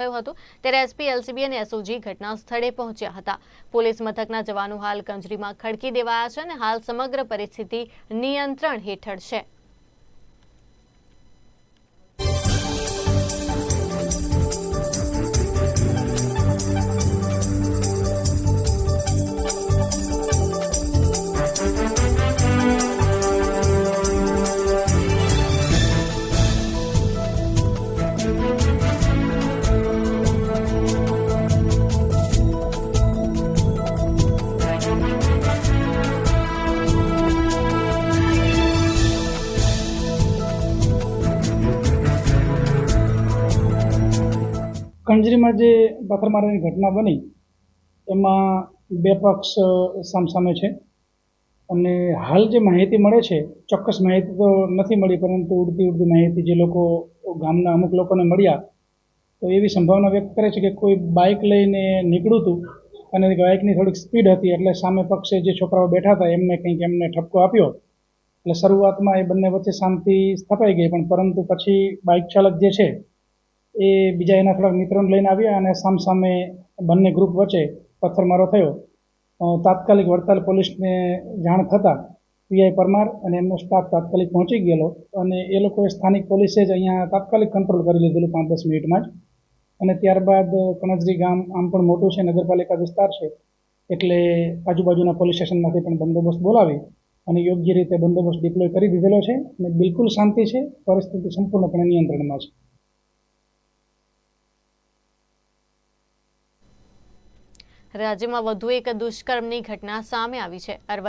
થયો હતું ત્યારે એસપી, એલસીબી અને એસઓજી ઘટના સ્થળે પહોંચ્યા હતા. પોલીસ મથકના જવાનો હાલ કંજરીમાં ખડકી દેવાયા છે અને હાલ સમગ્ર પરિસ્થિતિ નિયંત્રણ હેઠળ છે. કંજરીમાં જે પથ્થરમારાની ઘટના બની, એમાં બે પક્ષ સામસામે છે. અને હાલ જે માહિતી મળે છે, ચોક્કસ માહિતી તો નથી મળી, પરંતુ ઉડતી ઉડતી માહિતી જે લોકો ગામના અમુક લોકોને મળ્યા, તો એવી સંભાવના વ્યક્ત કરે છે કે કોઈ બાઇક લઈને નીકળ્યું હતું, અને બાઇકની થોડીક સ્પીડ હતી, એટલે સામે પક્ષે જે છોકરાઓ બેઠા હતા, એમને કંઈક એમને ઠપકો આપ્યો. એટલે શરૂઆતમાં એ બંને વચ્ચે શાંતિ સ્થપાઈ ગઈ, પણ પરંતુ પછી બાઇક ચાલક જે છે એ બીજા એના થોડાક મિત્રોને લઈને આવ્યા અને સામસામે બંને ગ્રુપ વચ્ચે પથ્થરમારો થયો. તાત્કાલિક વડતાલ પોલીસને જાણ થતાં પીઆઈ પરમાર અને એમનો સ્ટાફ તાત્કાલિક પહોંચી ગયેલો અને એ લોકોએ સ્થાનિક પોલીસે જ અહીંયા તાત્કાલિક કંટ્રોલ કરી લીધેલું પાંચ દસ મિનિટમાં જ. અને ત્યારબાદ કણજરી ગામ આમ પણ મોટું છે, નગરપાલિકા વિસ્તાર છે, એટલે આજુબાજુના પોલીસ સ્ટેશનમાંથી પણ બંદોબસ્ત બોલાવી અને યોગ્ય રીતે બંદોબસ્ત ડિપ્લોય કરી દીધેલો છે અને બિલકુલ શાંતિ છે, પરિસ્થિતિ સંપૂર્ણપણે નિયંત્રણમાં છે. રાજ્યમાં વધુ એક દુષ્કર્મની ઘટના સામે આવી છે. અરવલ્લી